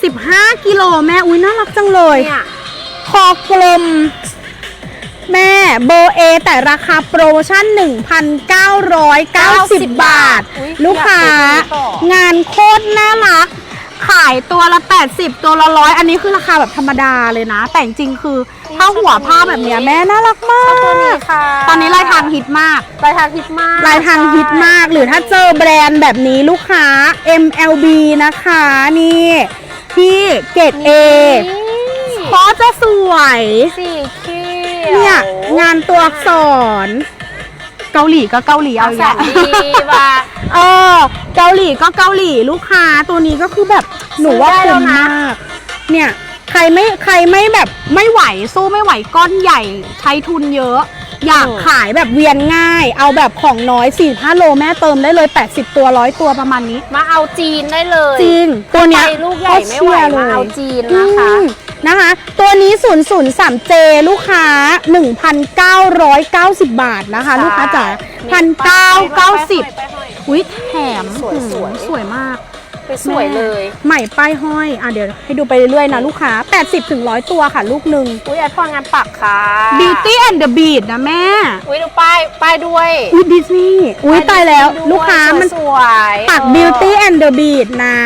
45 กิโลแม่อุ้ยน่ารักจังเลย เนี่ยคอกลม แม่เบอร์เอแต่ราคาโปรโมชั่น 1,990 บาท อุ๊ยลูกค้าอยากซื้อต่องานโคตรน่ารัก ขายตัวละ 80 ตัวละร้อยอันนี้คือราคาแบบธรรมดาเลยนะ แต่จริงๆคือถ้าหัวผ้าแบบเนี้ยแม่น่ารักมาชอบตัวนี้ก ค่ะตอนนี้ลายทางฮิตมาก ลายทางฮิตมากลายทางฮิตมากหรือถ้าเจอแบรนด์แบบนี้ลูกค้า MLB นะคะนี่ที่เกรด A เพราะจะสวย สีเขียวเนี่ยงานตัวอักษร เกาหลีก็เกาหลีเอาเอาอีกแสแล้วนดีว่ะ เออเกาหลีก็เกาหลีลูกค้าตัวนี้ก็คือแบบหนูว่าซื้อได้แล้คุ้วมนะ มากเนี่ยใครไม่ใครไม่แบบไม่ไหวสู้ไม่ไหวก้อนใหญ่ใช้ทุนเยอะ อยากขายแบบเวียนง่าย เอาแบบของน้อย4 5โลแม่เติมได้เลย 80 ตัวร้อยตัวประมาณนี้ มาเอาจีนได้เลยจริง ตัวเนี้ยไปลูกใหญ่ไม่ไหวโคตรชียร์มาเอาลยจีนนะคะ อืม นะคะ ตัวนี้ 003J ลูกค้า 1,990 บาทนะคะ ลูกค้าจ๋า1,990อุ้ยแถมสวยสวยอืมสวยมากไป สวยเลย ใหม่ป้ายห้อย อะเดี๋ยวให้ดูไปเรื่อยๆนะลูกค้า 80ถึง100 ตัวค่ะลูกหนึ่ง อุ้ยแอดพองานปักค่ะ Beauty and the Beat นะแม่ อุ้ยดูป้ายป้ายด้วยอุ้ยดิสนีย์อุ้ยตายแล้วด้วยลูกค้ามันสวยๆปักเออ Beauty and the Beat นะ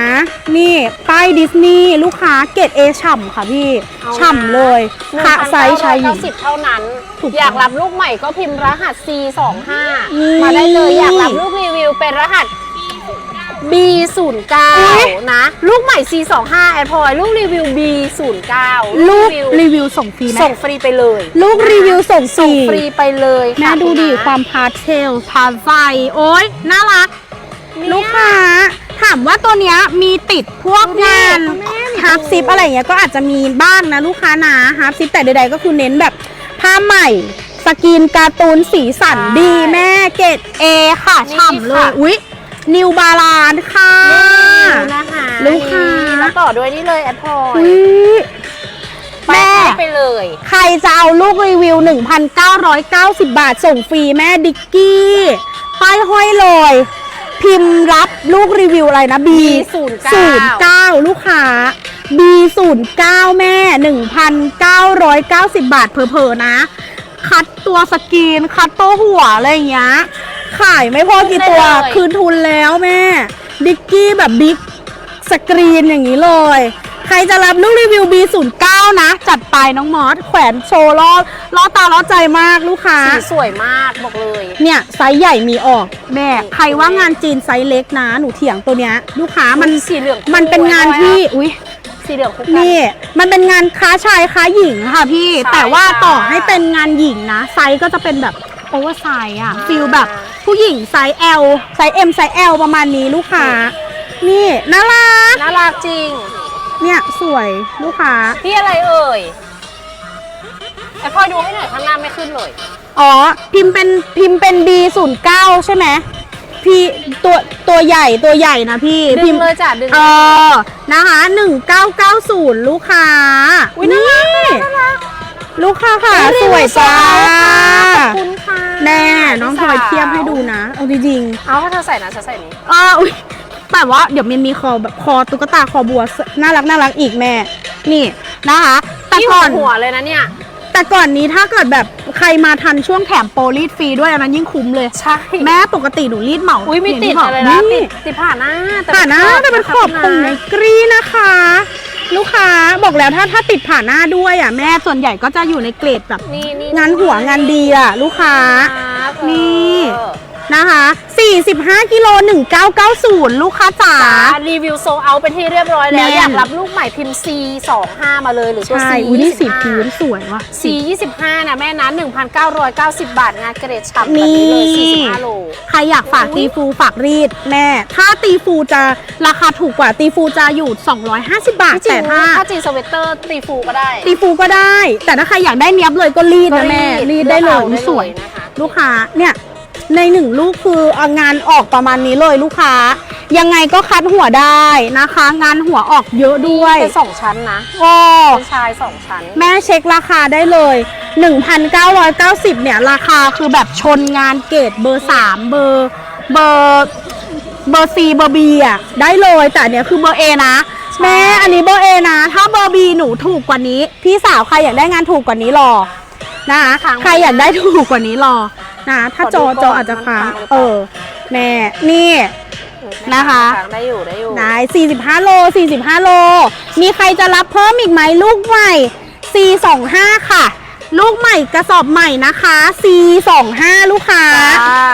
นี่ป้ายดิสนีย์ลูกค้าเกรด A ฉ่ำค่ะพี่เอานะฉ่ำเลยค่ะไซส์ชายหญิง1,990เท่านั้นถูกต้องอยากรับลูกใหม่ก็พิมพ์รหัส C25 นี่มาได้เลยอยากรับลูกรีวิวเป็นรหัส B09 นะ ลูกใหม่ C25 แอดพอยลูกรีวิว B09 ลูกรีวิวรีวิวส่งฟรีไหมส่งฟรีไปเลย ลูกรีวิวส่งฟส่รีงฟรีไปเลยค่ะแม่ดูดิณนะความพาสเทลพาไฟโอ้ยน่ารักเนี่ยลูกค้าถามว่าตัวเนี้ยมีติดพวกงานดูดิคุณแม่ฮาร์ปซิปอะไรอย่างเงี้ยก็อาจจะมีบ้างนะลูกค้านะฮาร์ปซิปแต่ใดๆก็คือเน้นแบบผ้าใหม่สกรีนการ์ตูนสีสันดีแม่เกรดเอค่ะฉ่ำเลยอุ๊ย นิวบาลานค่ะนี่นะคะลูกค้า นี่แล้วต่อด้วยนี่เลยแอดพอยอุ๊ยไปแม่ให้ไปเลยใครจะเอาลูกรีวิว 1,990 บาทส่งฟรีแม่ดิกกี้ป้ายห้อยเลย พิมพ์รับลูกรีวิวอะไรนะ B 09 09ลูกค้า B 09แม่ 1,990 บาทเพอๆนะ คัดตัวสกรีน คัดตัวหัวอะไรอย่างเงี้ย ขายไม่พอกี่ตัวได้เลย คืนทุนแล้วแม่ ดิกกี้แบบบิ๊กสกรีนอย่างนี้เลย ใครจะรับลูกรีวิว B09 นะ จัดไปน้องมอสแขวนโชว์ล่อล่อตาล่อใจมากลูกค้า สีสวยมากบอกเลย เนี่ย ไซส์ใหญ่มีออกแม่ ใครว่างานจีนไซส์เล็กนะ หนูเถียงตัวเนี้ย ลูกค้ามันสีเหลืองมันเป็นงานที่อุ้ย สีเหลืองคู่กัน นี่ มันเป็นงานค้าชายค้าหญิงค่ะพี่ ใช่แต่ว่าค่ะต่อให้เป็นงานหญิงนะ ไซส์ก็จะเป็นแบบโอเวอร์ไซส์อะอ่าฟิลแบบ ผู้หญิงไซส์ L ไซส์ M ไซส์ L ประมาณนี้ลูกค้า นี่น่ารัก น่ารักจริง เนี่ยสวยลูกค้า พี่อะไรเอ่ยไอพอยดูให้หน่อยข้างหน้าไม่ขึ้นเลย อ๋อ พิมพ์เป็นพิมพ์เป็น B 0 9ใช่ไหมพี่ตัวตัวใหญ่ตัวใหญ่นะพี่ดึพิงมพ์เลยจ้ะดึงเออนะคะ1990 ลูกค้าอุ๊ยน่ารักนี่น่ารักลูกค้าค่ะอุ๊สวยจ้า ขอบคุณ ทียบให้ดูนะ เอาจริงเอาถ้าเธอใส่นะฉันใส่นี้ๆเอออุ๊ยแต่ว่าเดี๋ยวมันมีคอแบบคอตุ๊กตาคอบัวน่ารักน่ารักอีกแม่ นี่นะคะ แต่พี่ก่หัอวนหัวเลยนะเนี่ย แต่ก่อนนี้ถ้าเกิดแบบใครมาทันช่วงแถมโปรรีดฟรีด้วยอันนั้นยิ่งคุ้มเลย ใช่ แม่ปกติหนูรีดเหมาอุ้ยมีางติที่ดบกอะไรนะนี่ติดติดผ่าหน้าแต่ผ่าหน้าแต่เป็นขอบของไนกรีนะคะ ลูกค้าบอกแล้วถ้าถ้าติดผ่าหน้าด้วยอะแม่ส่วนใหญ่ก็จะอยู่ในเกรดแบบ นี่นี่งานหัวงานดีอะ ลูกค้าครับนี่ เออนะคะ 45 กิโล 1990 ลูกค้าจ๋า จ้ารีวิวโซเอาเป็นที่เรียบร้อยแล้วแน่นอยากรับลูกใหม่พิมพ์ C 2 5มาเลยหรือตัว ใช่ C อุ้ยนี่สีพื้นสวยว่ะ C 25นะแม่นั้น1,990 บาท งานเกรดฉ่ำแบบนี่นี้เลย45 โล ใครอยากฝากตีฟูฝากรีดแม่ ถ้าตีฟูจะราคาถูกกว่าตีฟูจะอยู่ 250 บาทจริแต่งถ้า ถ้าจีสเวตเตอร์ตีฟูก็ได้ตีฟูก็ได้ แต่ถ้าใครอยากได้เนี้ยบเลยก็รีดนะแม่ รีดได้เลยลือกอาสวยนะคะ ลูกค้าเนี่ยในหนึ่งลูกคือเอางานออกประมาณนี้เลยลูกค้า ยังไงก็คัดหัวได้นะคะ งานหัวออกเยอะด้วยเป็นสองชั้นนะก็เป็นชายสองชั้น แม่เช็คราคาได้เลย 1,990 เนี่ย ราคาคือแบบชนงานเกรดเบอร์ 3 เบอร์เบอร์เบอร์ C เบอร์ B อะได้เลยแต่อันเนี้ยคือเบอร์ A นะแม่อันนี้เบอร์เอนะ ถ้าเบอร์บีหนูถูกกว่านี้ พี่สาวใครอยากได้งานถูกกว่านี้รอ นะคะค้างไว้ใครอยากได้ถูกกว่านี้รอนะถ้าขอจดูอก่อนจออาจจะค้างมันค้างหรือเปล่าเออ แม่นี่นะคะได้อยู่ได้อยู่นาย45โล45โล มีใครจะรับเพิ่มอีกไหมลูกใหม่425ค่ะ ลูกใหม่กระสอบใหม่นะคะ425 ลูกค้าจ้า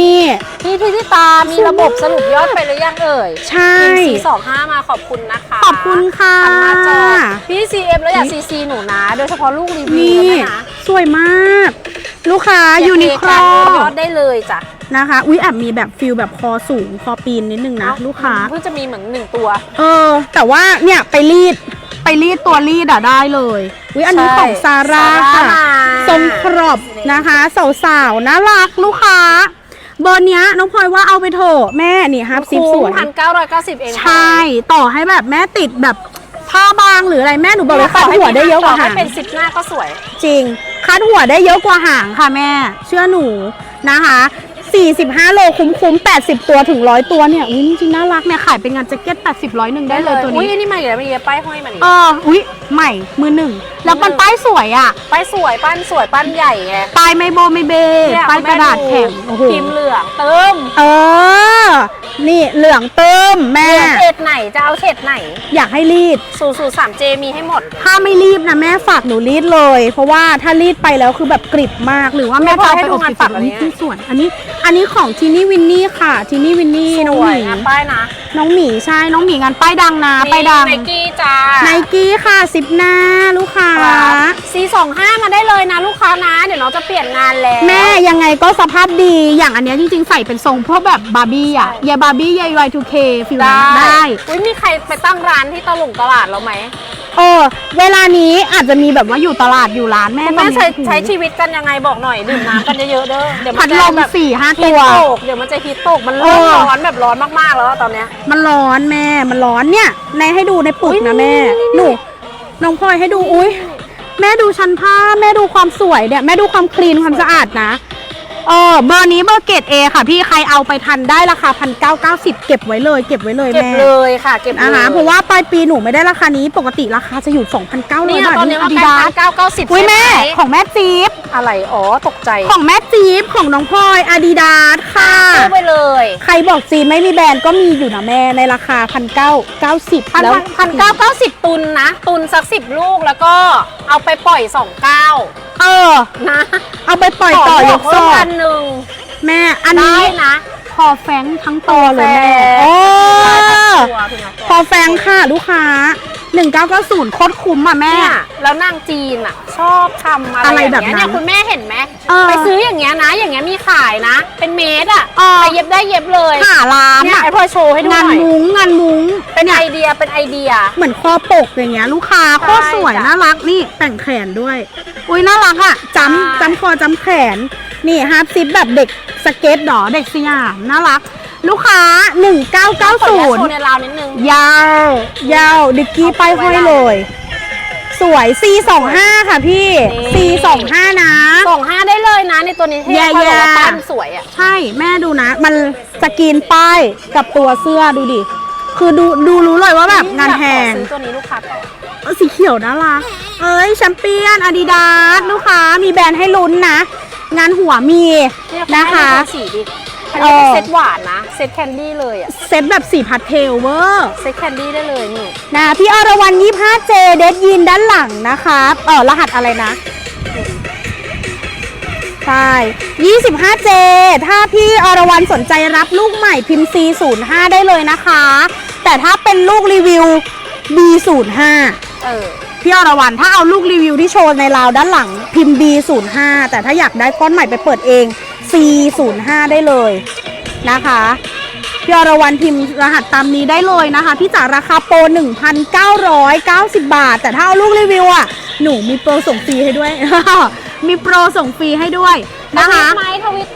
นี่ พี่ทิติตา มีระบบสรุปยอดไปหรือยังเอ่ยใช่พิมพ์ C25 มาขอบคุณนะคะ ขอบคุณค่ะทำหน้าจอพี่ CM แล้วอยาก CC หนูนะ โดยเฉพาะลูกรีวิวนี่นะนะ สวยมาก ลูกค้ายูนิโคลยอดได้เลยจ้ะนะคะ อุ้ยแอบมีแบบฟิลแบบคอสูงคอปีนนิดนึงนะ ลูกค้า เพิ่งจะมีเหมือนหนึ่งตัว เออ แต่ว่าเนี่ยไปรีดไปรีดตัวรีดอะได้เลย อุ้ยอันนี้ใช่ของซาร่าซาร่าค่ะมา ทรงครอบนะคะสาวๆน่ารักลูกค้า เบอร์เนี้ยน้องพลอยว่าเอาไปเถอะแม่นี่ฮับซิปสวยพันเก้าร้อยเก้าสิบเองใช่ต่อให้แบบแม่ติดแบบผ้าบางหรืออะไรแม่หนูบอกเลยคาดหัวได้เยอะกว่าต่หาให้งเป็นสิบหน้าก็สวย จริงคาดหัวได้เยอะกว่าหางค่ะแม่ เชื่อหนูนะคะ 45 โลคุ้มๆ80 ตัวถึง 100 ตัวเนี่ยอุ้ยจริงๆน่ารักเนี่ยขายเป็นงานแจ็คเก็ต 80 ร้อยหนึ่งได้เลยตัวอุ้ยนี้ อันนี้มาอีกแล้วมีป้ายห้อยมาอีกเอออุ้ยใหม่มือหนึ่ง แล้วมันป้ายสวยอะ ป้ายสวยปั้นสวยปั้นใหญ่ไงป้ายไม่โบไม่เบเนี่ยป้ายกระดาษแข็งโอ้โหพิมพ์เหลืองเติมเออ นี่เหลืองเติมแม่เหลืองเฉดไหนจะเอาเฉดไหนอยากให้รีด สูสูสามเจมีให้หมด ถ้าไม่รีบนะแม่ฝากหนูรีดเลย เพราะว่าถ้ารีดไปแล้วคือแบบกริบมากหรือว่าแม่จะเอาไปอบให้ติดูดงานปักอัอันนเนี้นี้ยคือส่วนอันนี้อันนี้ของทีนี่วินนี่ค่ะทีนี่วินนี่น้องสหวยมีนะป้ายนะน้องหมีใช่น้องหมีงานป้ายดังนะป้ายดังไนกี้จ้าไนกี้ค่ะสิบหน้าลูกค้าซีสองห้ามาได้เลยนะลูกค้านะเดี๋ยวน้องจะเปลี่ยนงานแล้วแม่ยังไงก็สภาพดีอย่างอันเนี้ยจริง ๆ ใส่เป็นทรงพวกแบบบาร์บี้อะใช่ยายบาร์บี้ยาย Y2K ฟิลได้นั้นได้อุ้ยมีใครไปตั้งร้านที่ตลงตลาดเราไหมเออ เวลานี้อาจจะมีแบบว่าอยู่ตลาดอยู่ร้านแม่คุณตอแม่นใช้นี้ใช้ชีวิตกันยังไงบอกหน่อยดื่มน้ำกันเยอะๆเด้อเดี๋ยวมัพันดจะลมแบบสี่ห้าฮิตัตวตกเดี๋ยวมันจะฮิตตกมันเอเริ่มอร้อนแบบร้อนมากๆแล้วอะตอนเนี้ย มันร้อนแม่ มันร้อนเนี่ยในให้ดูในปึกอุ๊ยนะแม่นี่ หนูน้องพลอยให้ดูอุ้ยแม่ดูชั้นผ้า แม่ดูความสวยเนี่ยแม่ดูความคลีนความสะอาดนะ เออเบอร์นี้เบอร์เกรดเอค่ะพี่ใครเอาไปทันได้ราคาพันเก้าเก้าสิบเก็บไว้เลย เก็บไว้เลยเก็บแม่เลยค่ะ เก็บเลยนะคะเพราะว่าปลายปีหนูไม่ได้ราคานี้ปกติราคาจะอยู่ 2,900เนี่ยบาทตอนนี้อามันดิแค่ดาพัสนเก้าเก้าสิบอุ้ยแม่ของแม่จี๊บอะไรอ๋อตกใจของแม่จี๊บของน้องพลอยอาดิดาสค่ะซื้อไปเลย ใครบอกจีนไม่มีแบรนด์ก็มีอยู่นะแม่ในราคาพันเก้าเก้าสิบพันแล้วพันเก้าเก้าสิบตุนนะ ตุนสักสิบลูกแล้วก็เอาไปปล่อยสองเก้าเออนะ เอาไปปล่อยต่อยกขซบวอกพันหนึ่งแม่อันได้นี้นะ พอแฟงทั้งตัวเลยแม่โอ้โอ้ตัวพี่นะพอแฟงค่ะ ลูกค้า 1990โคตรคุ้มอะแม่ เนี่ยแล้วนางจีนอะ ชอบทำอะไรอะไรอย่างแบบเงี้ยนั้นเนี่ยคุณแม่เห็นไหมเออไปซื้ออย่างเงี้ยนะ อย่างเงี้ยมีขายนะ เป็นเมตรอะเออ ไปเย็บได้เย็บเลยหาร้านเนี่ยอะไอพอโชว์ให้ดูหงานน่อยมุ้งงานมุ้งเป็นเนี่ยไอเดียเป็นไอเดีย เหมือนคอปกอย่างเงี้ย ลูกค้าโคตรสวยจ้ะน่ารักนี่แต่งแขนด้วย อุ้ยน่ารักอะจำใช่จำคอจำแขน นี่ฮาร์ปซิปแบบเด็กสเก็ตดอเด็กสยามน่ารัก ลูกค้า ขออนุญาตโชว์1990ในราวนิดนึง ยาว ยาว ดิกกี้ป้ายห้อยเลย สวย C25 ค่ะพี่ นี่ C25 นะ ส่งห้าได้เลยนะในตัวนี้ที่แย่เขาบอกว่าๆปั้นสวยอะ ใช่แม่ดูนะ มันสกรีนป้ายกับตัวเสื้อดูดิ คือดูดูรู้เลยว่าแบบงานแพงอยกขอซื้อตัวนี้ลูกค้าต่อเออสีเขียวน่ารักเอ้ยแชมเปี้ยนอาดิดาสลูกค้ามีแบรนด์ให้ลุ้นนะ งานหัวมีเนี่ยนะคะณแม่ดูสีดิ อันนี้เป็นเซตหวานนะ เซตแคนดี้เลยอะเซตแบบสีพัดเทลเวอร์เซตแคนดี้ได้เลยนี่นะพี่อรวรรณ 25J เดดยินด้านหลังนะคะเออรหัสอะไรนะใช่ 25J ถ้าพี่อรวรรณสนใจรับลูกใหม่พิมพ์ C05 ได้เลยนะคะ แต่ถ้าเป็นลูกรีวิว B05 เออพี่อรวรรณถ้าเอาลูกรีวิวที่โชว์ในราวด้านหลังพิมพ์ B05 แต่ถ้าอยากได้ก้อนใหม่ไปเปิดเอง C05 ได้เลยนะคะพี่อรวรรณพิมพ์รหัสตามนี้ได้เลยนะคะพี่จ๋าราคาโปร 1,990 บาท แต่ถ้าเอาลูกรีวิวอะ หนูมีโปรส่งฟรีให้ด้วย มีโปรส่งฟรีให้ด้วยนะคะไหมทวิต